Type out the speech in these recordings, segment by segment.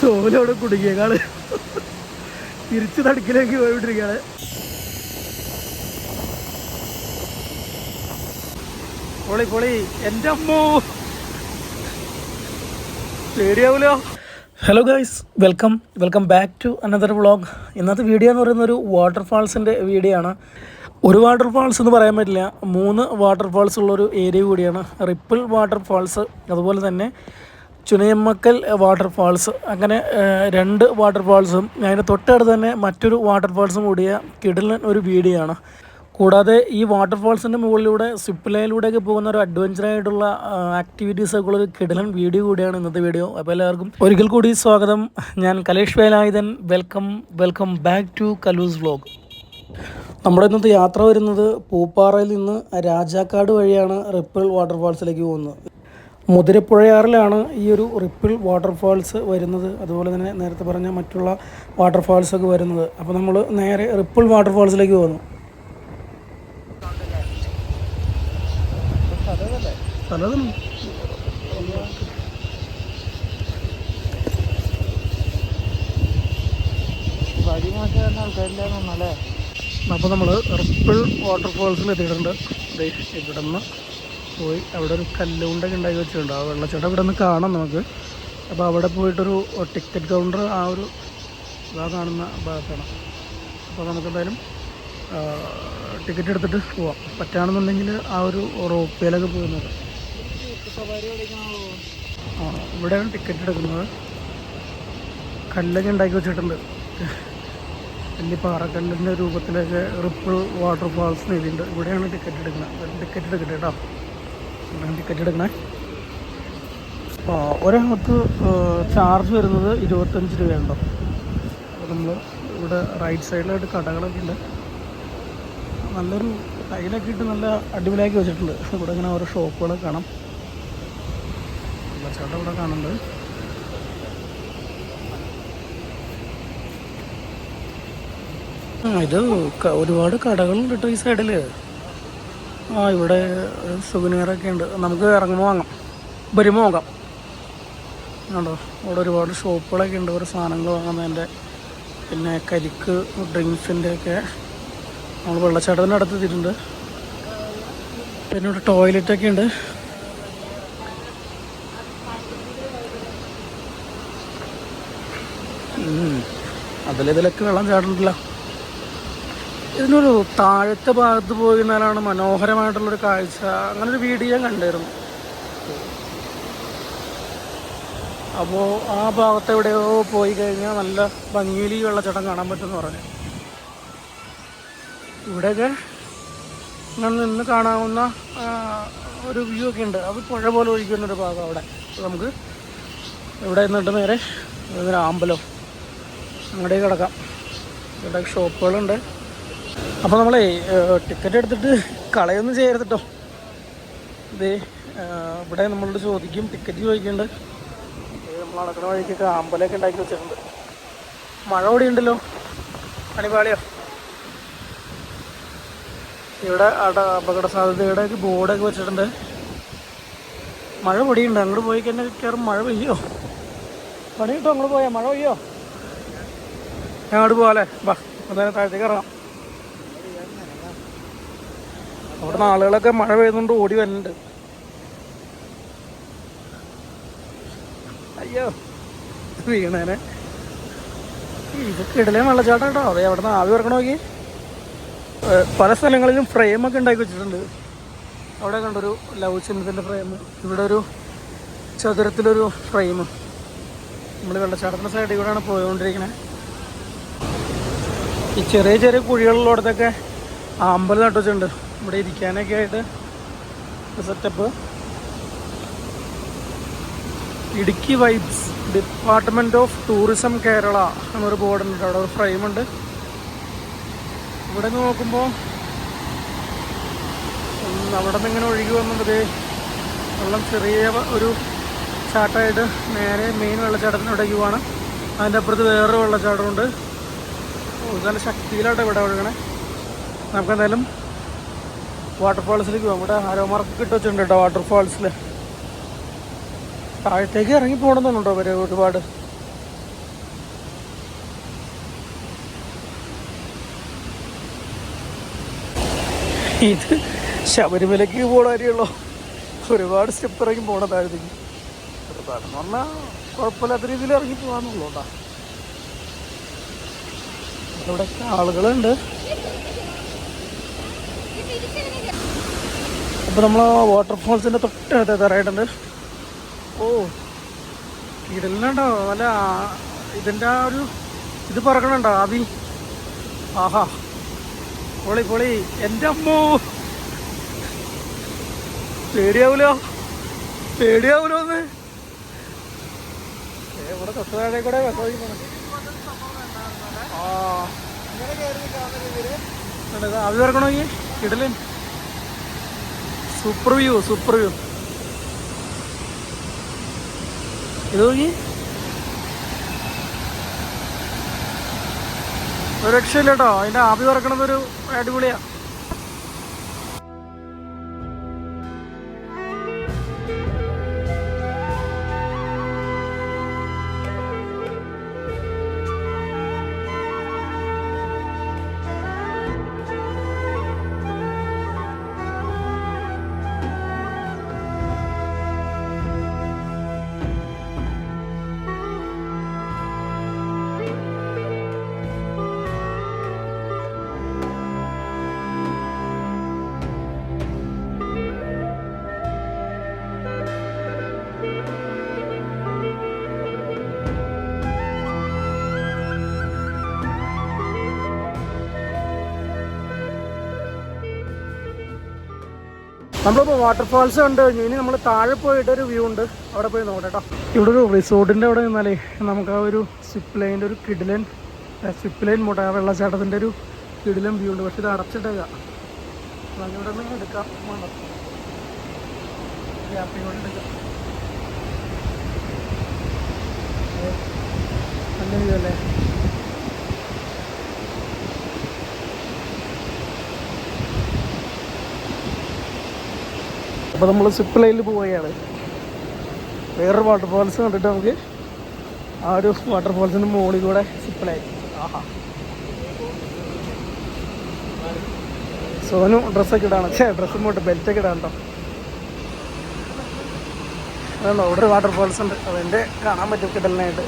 സോലോടെ കുടുങ്ങിയേക്കാൾ. തിരിച്ച് തടുക്കിലേക്ക് പോയിട്ടിരിക്കാണ് പൊളി പൊളി എന്റെ അമ്മോ. പേടിയാവൂലോ? Hello guys welcome welcome back to another vlog ഇന്നത്തെ വീഡിയോ എന്ന് പറയുന്ന ഒരു വാട്ടർഫാൾസിന്റെ വീഡിയോ ആണ്. ഒരു വാട്ടർഫാൾസ് എന്ന് പറയാൻ പറ്റില്ല. മൂന്ന് വാട്ടർഫാൾസ് ഉള്ളൊരു ഏരിയ കൂടിയാണ്. റിപ്പിൾ വാട്ടർഫാൾസ് അതുപോലെ തന്നെ ചുനയമ്മക്കൽ വാട്ടർഫാൾസ്. അങ്ങനെ രണ്ട് വാട്ടർഫാൾസും അതിന്റെ തൊട്ടടുത്ത് തന്നെ മറ്റൊരു വാട്ടർഫാൾസും കൂടിയ കിടലൻ ഒരു വീഡിയോ ആണ് കൂടാതെ ഈ വാട്ടർഫാൾസിന്റെ മുകളിലൂടെ സിപ്പ് ലൈനിലൂടെയൊക്കെ പോകുന്ന ഒരു അഡ്വഞ്ചർ ആയിട്ടുള്ള ആക്ടിവിറ്റീസ് ഒക്കെ ഉള്ള കിടലൻ വീഡിയോ കൂടിയാണ് ഇന്നത്തെ വീഡിയോ അപ്പോൾ എല്ലാവർക്കും ഒരിക്കൽ കൂടി സ്വാഗതം. ഞാൻ Kalesh Velayudhan. Welcome welcome back to Kalus vlog നമ്മുടെ ഇന്നത്തെ യാത്ര വരുന്നത് പൂപ്പാറയിൽ നിന്ന് രാജാക്കാട് വഴിയാണ് റിപ്പിൾ വാട്ടർഫാൾസിലേക്ക് പോകുന്നത്. മുതിരപ്പുഴയാറിലാണ് ഈ ഒരു റിപ്പിൾ വാട്ടർഫാൾസ് വരുന്നത്. അതുപോലെ തന്നെ നേരത്തെ പറഞ്ഞ മറ്റുള്ള വാട്ടർഫാൾസ് ഒക്കെ വരുന്നത്. അപ്പോൾ നമ്മൾ നേരെ റിപ്പിൾ വാട്ടർഫാൾസിലേക്ക് പോകുന്നു. അപ്പോൾ നമ്മൾ റിപ്പിൾ വാട്ടർഫാൾസിൽ എത്തിയിട്ടുണ്ട്. ഇവിടെ നിന്ന് പോയി. അവിടെ ഒരു കല്ലുകൊണ്ടൊക്കെ ഉണ്ടാക്കി വെച്ചിട്ടുണ്ട്. ആ വെള്ളച്ചാട്ടം ഇവിടെ നിന്ന് കാണാം നമുക്ക്. അപ്പോൾ അവിടെ പോയിട്ടൊരു ടിക്കറ്റ് കൗണ്ടർ ആ ഒരു ഇതാ കാണുന്ന ഭാഗത്താണ്. അപ്പോൾ നമുക്ക് എന്തായാലും ടിക്കറ്റ് എടുത്തിട്ട് പോവാം. പറ്റുകയാണെന്നുണ്ടെങ്കിൽ ആ ഒരു റോപ്പിയിലൊക്കെ പോകുന്നത്. ആ ഇവിടെയാണ് ടിക്കറ്റ് എടുക്കുന്നത്. കല്ലൊക്കെ ഉണ്ടാക്കി വെച്ചിട്ടുണ്ട്. വലിയ പാറക്കല്ലിന്റെ രൂപത്തിലൊക്കെ റിപ്പിൾ വാട്ടർഫാൾസ് എഴുതിയിട്ടുണ്ട്. ഇവിടെയാണ് ടിക്കറ്റ് എടുക്കുന്നത്. ടിക്കറ്റ് എടുക്കട്ടെ കേട്ടോ. എടുക്കണേ ആ ഒരാൾക്ക് ചാർജ് വരുന്നത് ഇരുപത്തഞ്ച് രൂപയുണ്ടോ നമ്മൾ ഇവിടെ റൈറ്റ് സൈഡിലായിട്ട് കടകളൊക്കെ ഉണ്ട്. നല്ലൊരു ടൈലൊക്കെ ഇട്ട് നല്ല അടിപൊളിയാക്കി വെച്ചിട്ടുണ്ട്. ഇവിടെ ഇങ്ങനെ ഓരോ ഷോപ്പുകളൊക്കെ കാണാം. വെള്ളച്ചാട്ടം ഇവിടെ കാണുന്നുണ്ട്. ഇത് ഒരുപാട് കടകളുണ്ട് കേട്ടോ ഈ സൈഡിൽ ആ ഇവിടെ സുഗനീറൊക്കെ ഉണ്ട് നമുക്ക് ഇറങ്ങുമ്പോൾ വാങ്ങാം. വരുമ്പോൾ വാങ്ങാം. ഉണ്ടോ ഇവിടെ ഒരുപാട് ഷോപ്പുകളൊക്കെ ഉണ്ട് ഒരു സാധനങ്ങൾ വാങ്ങുന്നതിന്റെ. പിന്നെ കരിക്ക് ഡ്രിങ്ക്സിന്റെ ഒക്കെ നമ്മൾ വെള്ളച്ചാട്ടത്തിന്റെ അടുത്ത് എത്തിയിട്ടുണ്ട്. പിന്നെ ഇവിടെ ടോയ്ലറ്റൊക്കെ ഉണ്ട് അതിലിതിലൊക്കെ വെള്ളം ചാടുന്നില്ല ഇതിനൊരു താഴത്തെ ഭാഗത്ത് പോയിരുന്നാലാണ് മനോഹരമായിട്ടുള്ളൊരു കാഴ്ച. അങ്ങനെ ഒരു വീഡിയോ ഞാൻ കണ്ടിരുന്നു അപ്പോൾ ആ ഭാഗത്ത് എവിടെയോ പോയി കഴിഞ്ഞാൽ നല്ല ഭംഗിയിൽ വെള്ളച്ചാട്ടം കാണാൻ പറ്റുമെന്ന് പറഞ്ഞു. ഇവിടെയൊക്കെ ഇങ്ങനെ നിന്ന് കാണാവുന്ന ഒരു വ്യൂ ഒക്കെ ഉണ്ട്. അത് പുഴ പോലെ ഒഴിക്കുന്നൊരു ഭാഗം അവിടെ. നമുക്ക് ഇവിടെ നിന്നിട്ട് നേരെ അമ്പലം അങ്ങോട്ടേക്ക് കിടക്കാം. ഇവിടെ ഷോപ്പുകളുണ്ട് അപ്പോൾ നമ്മളെ ടിക്കറ്റ് എടുത്തിട്ട് കളയൊന്നും ചെയ്യരുത് കേട്ടോ ഇതേ ഇവിടെ നമ്മളോട് ചോദിക്കും ടിക്കറ്റ് ചോദിക്കുന്നുണ്ട് നമ്മൾ നടക്കുന്ന വഴിക്കൊക്കെ അമ്പലമൊക്കെ ഉണ്ടാക്കി വെച്ചിട്ടുണ്ട്. മഴ കൂടി ഉണ്ടല്ലോ അണിപാളിയോ ഇവിടെ അട അപകട സാധ്യതയുടെ ബോർഡൊക്കെ വെച്ചിട്ടുണ്ട്. മഴ പൊടിയുണ്ട്. അങ്ങോട്ട് പോയി കഴിഞ്ഞാൽ കയറും മഴ പെയ്യോ? പണി കിട്ടോ അങ്ങോട്ട് പോയാൽ മഴ പെയ്യോ? ഞാൻ അങ്ങോട്ട് പോകാല്ലേ വാ എന്തായാലും താഴത്തേക്ക് ഇറങ്ങാം. അവിടെ ആളുകളൊക്കെ മഴ പെയ്തുകൊണ്ട് ഓടി വരുന്നുണ്ട് അയ്യോ വീണേനെ. ഇതൊക്കെ ഇടലേ വെള്ളച്ചാട്ടം കേട്ടോ അതെ അവിടുന്ന് ആവി ഇറക്കണ നോക്കി. പല സ്ഥലങ്ങളിലും ഫ്രെയിമൊക്കെ ഉണ്ടാക്കി വെച്ചിട്ടുണ്ട്. അവിടെ കണ്ടൊരു ലവ് ചിഹ്നത്തിന്റെ ഫ്രെയിം ഇവിടെ ഒരു ചതുരത്തിലൊരു ഫ്രെയിം നമ്മൾ വെള്ളച്ചാട്ടത്തിന്റെ സൈഡിൽ കൂടെയാണ് പോയിക്കൊണ്ടിരിക്കുന്നത് ഈ ചെറിയ ചെറിയ കുഴികളിലോടത്തൊക്കെ അമ്പലം നട്ടു വെച്ചിട്ടുണ്ട് ഇവിടെ ഇരിക്കാനൊക്കെ ആയിട്ട് setup Idukki vibes department of tourism Kerala എന്നൊരു ബോർഡുണ്ട് അവിടെ ഒരു ഫ്രെയിം ഉണ്ട്. ഇവിടെ നിന്ന് നോക്കുമ്പോൾ അവിടെ നിന്ന് ഇങ്ങനെ ഒഴുകി വന്നത് വെള്ളം ചെറിയ ഒരു ചാട്ടമായിട്ട് നേരെ മെയിൻ വെള്ളച്ചാട്ടത്തിന് ഇടയ്ക്കുവാണ് അതിന്റെ അപ്പുറത്ത് വേറൊരു വെള്ളച്ചാട്ടമുണ്ട്. നല്ല ശക്തിയിലാട്ടോ ഇവിടെ ഒഴുകണേ. നമുക്ക് എന്തായാലും വാട്ടർഫാൾസിലേക്ക് പോകാം ഇവിടെ ഹരോമാർക്ക് കിട്ടുവെച്ചിട്ടുണ്ട് കേട്ടോ വാട്ടർഫാൾസിൽ താഴത്തേക്ക് ഇറങ്ങി പോകണമെന്നുണ്ടോ അവർ ഒരുപാട്? ഇത് ശബരിമലയ്ക്ക് പോകണ കാര്യമുള്ളൂ ഒരുപാട് സ്റ്റെപ്പ് ഇറങ്ങി പോകണ താഴത്തേക്ക്. ഒരുപാടെന്ന് പറഞ്ഞാൽ കുഴപ്പമില്ലാത്ത രീതിയിൽ ഇറങ്ങി പോകാമെന്നുള്ളൂ കേട്ടോ ഇവിടെയൊക്കെ ആളുകളുണ്ട്. അപ്പോൾ നമ്മൾ വാട്ടർഫോൾസിന്റെ തൊട്ടടുത്ത് എത്താറായിട്ടുണ്ട് ഓ ഇടലുണ്ടോ അല്ല ഇതിന്റെ ആ ഒരു ഇത് പറക്കണുണ്ടോ ആവി? ആഹാ. പൊളി പൊളി. എന്റെ അമ്മോ. പേടിയാവൂലോ? പേടിയാവൂലോ ഒന്ന്? ഇവിടെ തൊട്ട് താഴെ കൂടെ. ആ. കണ്ടോ, ഇത് ആവി പറക്കണമെങ്കിൽ സൂപ്പർ വ്യൂ സൂപ്പർ വ്യൂ ഇത് നോക്കി. ഒരു രക്ഷയില്ല കേട്ടോ. അതിന്റെ ആവി നമ്മളിപ്പോൾ വാട്ടർഫാൾസ് കണ്ടു കഴിഞ്ഞു ഇനി നമ്മൾ താഴെ പോയിട്ട് ഒരു വ്യൂ ഉണ്ട്. അവിടെ പോയി നോക്കട്ടോ ഇവിടെ ഒരു റിസോർട്ടിന്റെ അവിടെ നിന്നാലേ നമുക്ക് ആ ഒരു സിപ്പ് ലൈന്റെ ഒരു കിഡിലൻ സിപ്പ് ലൈൻ മുട്ട ആ വെള്ളച്ചാട്ടത്തിന്റെ ഒരു കിഡിലൻ വ്യൂ ഉണ്ട്. പക്ഷെ ഇത് അടച്ചിട്ടേക്കാം എടുക്കാം. നല്ല വ്യൂ അല്ലേ? അപ്പോൾ നമ്മൾ സിപ്പ് ലൈനിൽ പോവുകയാണ്. വേറൊരു വാട്ടർഫാൾസ് കണ്ടിട്ട് നമുക്ക് ആ ഒരു വാട്ടർഫാൾസിന്റെ മുകളിൽ കൂടെ സിപ്പ് ലൈൻ ആഹാ. സോനു ഡ്രസ്സൊക്കെ ഇടാണ്. ഛേ ഡ്രസ്സ് പോട്ട് ബെൽറ്റൊക്കെ ഇടാൻ കേട്ടോ അതുണ്ടോ അവിടെ വാട്ടർഫാൾസ് ഉണ്ട്. അതെന്റെ കാണാൻ പറ്റും കിടലിനായിട്ട്.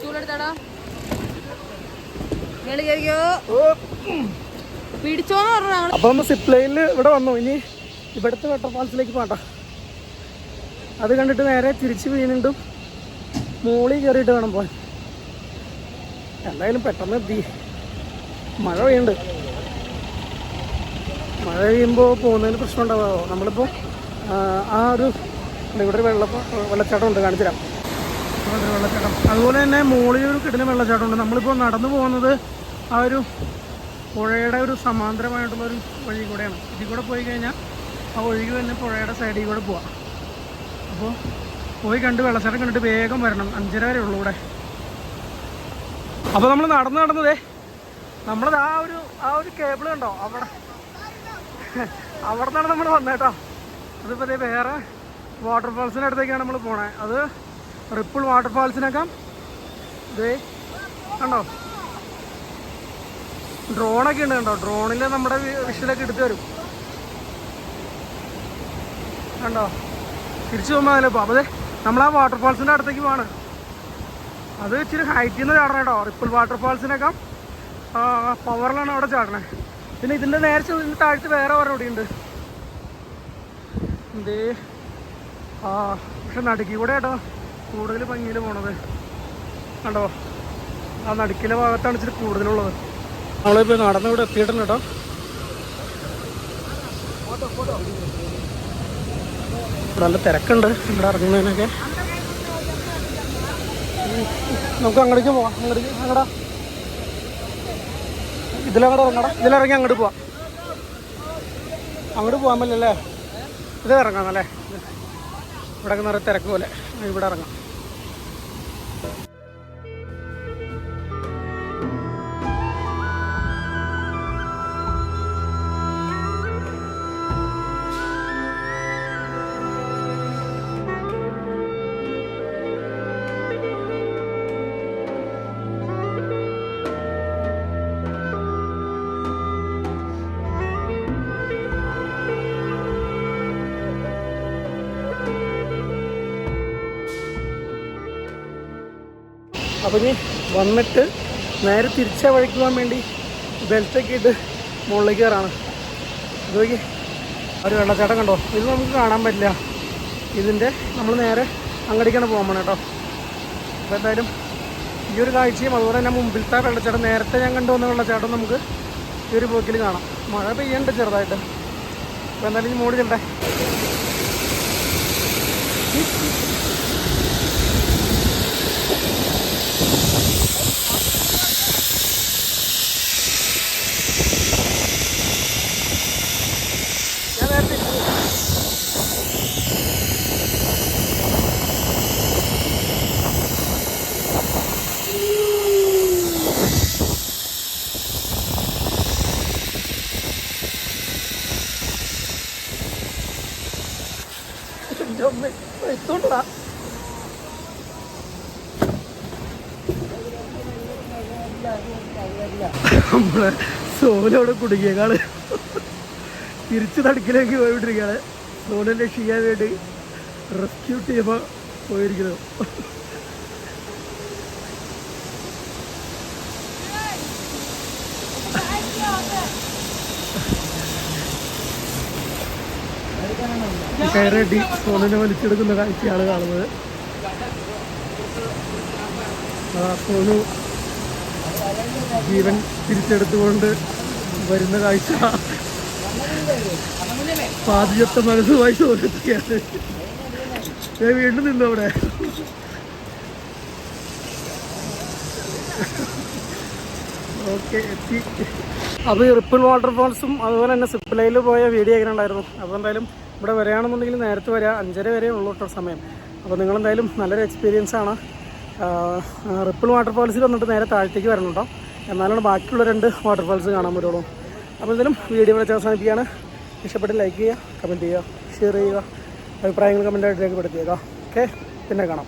ചൂടെടുത്താടാ. ഇങ്ങൾ കേറിക്കോ പിടിച്ചോന്ന് പറഞ്ഞു ഞങ്ങൾ അപ്പോൾ നമ്മൾ സിപ്പ് ലൈനിൽ ഇവിടെ വന്നു. ഇനി ഇവിടുത്തെ വാട്ടർഫാൾസിലേക്ക് പോകണ്ട. അത് കണ്ടിട്ട് നേരെ തിരിച്ച് വീണ്ടും മോളി കയറിയിട്ട് വേണം പോകാൻ. എന്തായാലും പെട്ടെന്ന് എത്തി. മഴ പെയ്യുന്നുണ്ട്. മഴ പെയ്യുമ്പോൾ പോകുന്നതിന് പ്രശ്നം ഉണ്ടാവുമോ നമ്മളിപ്പോൾ ആ, ഒരു ഇവിടെ ഒരു വെള്ള വെള്ളച്ചാട്ടം ഉണ്ട് കാണിച്ചു തരാം വെള്ളച്ചാട്ടം. അതുപോലെ തന്നെ മുകളിൽ ഒരു വെള്ളച്ചാട്ടം ഉണ്ട്. നമ്മളിപ്പോൾ നടന്നു പോകുന്നത് ആ ഒരു പുഴയുടെ ഒരു സമാന്തരമായിട്ടുള്ള ഒരു വഴി കൂടെയാണ്. ഇതിൽ കൂടെ പോയി കഴിഞ്ഞാൽ ആ ഒഴുകി തന്നെ പുഴയുടെ സൈഡിൽ കൂടെ പോവാം. അപ്പോൾ പോയി കണ്ട് വെള്ളച്ചാട്ടം കണ്ടിട്ട് വേഗം വരണം. അഞ്ചര വരെ ഉള്ളൂ ഇവിടെ. അപ്പോൾ നമ്മൾ നടന്ന് നടന്നതേ നമ്മളത് ആ ഒരു ആ ഒരു കേബിൾ കണ്ടോ? അവിടെ അവിടെ നിന്നാണ് നമ്മൾ വന്നേട്ടോ അതിപ്പോൾ ഇതേ വേറെ വാട്ടർഫാൾസിന്റെ അടുത്തേക്കാണ് നമ്മൾ പോണേ. അത് റിപ്പിൾ വാട്ടർഫാൾസിനൊക്കെ ഇതേ കണ്ടോ? ഡ്രോണൊക്കെ ഉണ്ട് കണ്ടോ? ഡ്രോണിൽ നമ്മുടെ വിഷയിലൊക്കെ എടുത്തു വരും കണ്ടോ? തിരിച്ചു പോകുമ്പോൾ അതിലിപ്പോൾ അപ്പോൾ നമ്മൾ ആ വാട്ടർഫാൾസിന്റെ അടുത്തേക്ക് പോവാണ്. അത് ഇച്ചിരി ഹൈറ്റിൽ നിന്ന് ചാടണം കേട്ടോ റിപ്പിൾ വാട്ടർഫാൾസിനൊക്കെ പവറിലാണ് അവിടെ ചാടണേ. പിന്നെ ഇതിന്റെ നേരെ താഴത്ത് വേറെ ഒരെണ്ണം ഇവിടെ ഉണ്ട് എന്തേ? ആ പക്ഷെ നടുക്കി കൂടെ കേട്ടോ കൂടുതൽ ഭംഗിയിൽ പോണത്. കണ്ടോ? ആ നടുക്കിലെ ഭാഗത്താണ് ഇച്ചിരി കൂടുതലുള്ളത്. നമ്മളിപ്പോൾ നടന്ന് ഇവിടെ എത്തിയിട്ടുണ്ട് കേട്ടോ. ഇവിടെ നല്ല തിരക്കുണ്ട് ഇവിടെ ഇറങ്ങുന്നതിനൊക്കെ. നമുക്ക് അങ്ങോട്ടേക്ക് പോവാം. അങ്ങോട്ടേക്ക് അങ്ങടാ. ഇതിലങ്ങോട്ട് ഇറങ്ങടാ ഇതിലിറങ്ങി അങ്ങോട്ട് പോവാം. അങ്ങോട്ട് പോകാൻ പറ്റില്ലല്ലേ? ഇത് ഇറങ്ങാം അല്ലേ? ഇവിടെ നിറയെ തിരക്ക് പോലെ. ഇവിടെ ഇറങ്ങാം. അപ്പോൾ ഇനി വന്നിട്ട് നേരെ തിരിച്ച വഴിക്ക് പോകാൻ വേണ്ടി ബെൽറ്റൊക്കെ ഇട്ട് മുകളിലേക്ക് കയറാണ് നോക്കി. ഒരു വെള്ളച്ചാട്ടം കണ്ടോ? ഇത് നമുക്ക് കാണാൻ പറ്റില്ല. ഇതിന്റെ നമ്മൾ നേരെ അങ്ങടിക്കാണ് പോകാൻ പോകണം കേട്ടോ അപ്പോൾ എന്തായാലും ഈ ഒരു കാഴ്ചയും അതുപോലെ തന്നെ മുമ്പിലത്തെ വെള്ളച്ചാട്ടം നേരത്തെ ഞാൻ കണ്ടുവന്ന വെള്ളച്ചാട്ടം നമുക്ക് ഈ ഒരു പോക്കിൽ കാണാം. മഴ പെയ്യണ്ട് ചെറുതായിട്ട്. അപ്പോൾ എന്തായാലും മോടി ചെല്ലട്ടെ ഞാൻ നേരത്തെ എന്റെ അമ്മേ, എത്തോണ്ടടാ നമ്മളെ സോനോടെ കുടുങ്ങിയേക്കാൾ. തിരിച്ചു തടുക്കിലേക്ക് പോയിട്ടിരിക്കുകയാണ്. സോനെ രക്ഷിക്കാൻ വേണ്ടി റെസ്ക്യൂ ടീമ പോയിരിക്കുന്നത്. കയറി സോണിനെ വലിച്ചെടുക്കുന്ന കാഴ്ചയാണ് കാണുന്നത്. ആ സോനു ജീവൻ തിരിച്ചെടുത്തുകൊണ്ട് വരുന്ന കാഴ്ച. പാതിയത്തെ മനസ്സുമായി ചോദിക്കുകയാണ് ഞാൻ വീണ്ടും നിന്നു അവിടെ. ഓക്കെ എത്തി. അപ്പോൾ ഈ റിപ്പിൾ വാട്ടർഫോൾസും അതുപോലെ തന്നെ സിപ്പ് ലൈനിൽ പോയ വീഡിയോ എങ്ങനെ ഉണ്ടായിരുന്നു? അപ്പോൾ എന്തായാലും ഇവിടെ വരികയാണെന്നുണ്ടെങ്കിൽ നേരത്തെ വരിക അഞ്ചര വരെ ഉള്ളൂ കേട്ടോ സമയം. അപ്പോൾ നിങ്ങളെന്തായാലും നല്ലൊരു എക്സ്പീരിയൻസ് ആണ്. റിപ്പിൾ വാട്ടർഫോൾസിൽ വന്നിട്ട് നേരെ താഴത്തേക്ക് വരണം കേട്ടോ. എന്നാലാണ് ബാക്കിയുള്ള രണ്ട് വാട്ടർഫാൾസ് കാണാൻ പറ്റുള്ളൂ. അപ്പോൾ എന്തായാലും വീഡിയോ വെച്ച് അവസാനിപ്പിക്കുകയാണ്. ഇഷ്ടപ്പെട്ട് ലൈക്ക് ചെയ്യുക കമന്റ് ചെയ്യുക ഷെയർ ചെയ്യുക അഭിപ്രായങ്ങൾ കമന്റായിട്ട് രേഖപ്പെടുത്തിയേക്കാം. ഓക്കെ പിന്നെ കാണാം.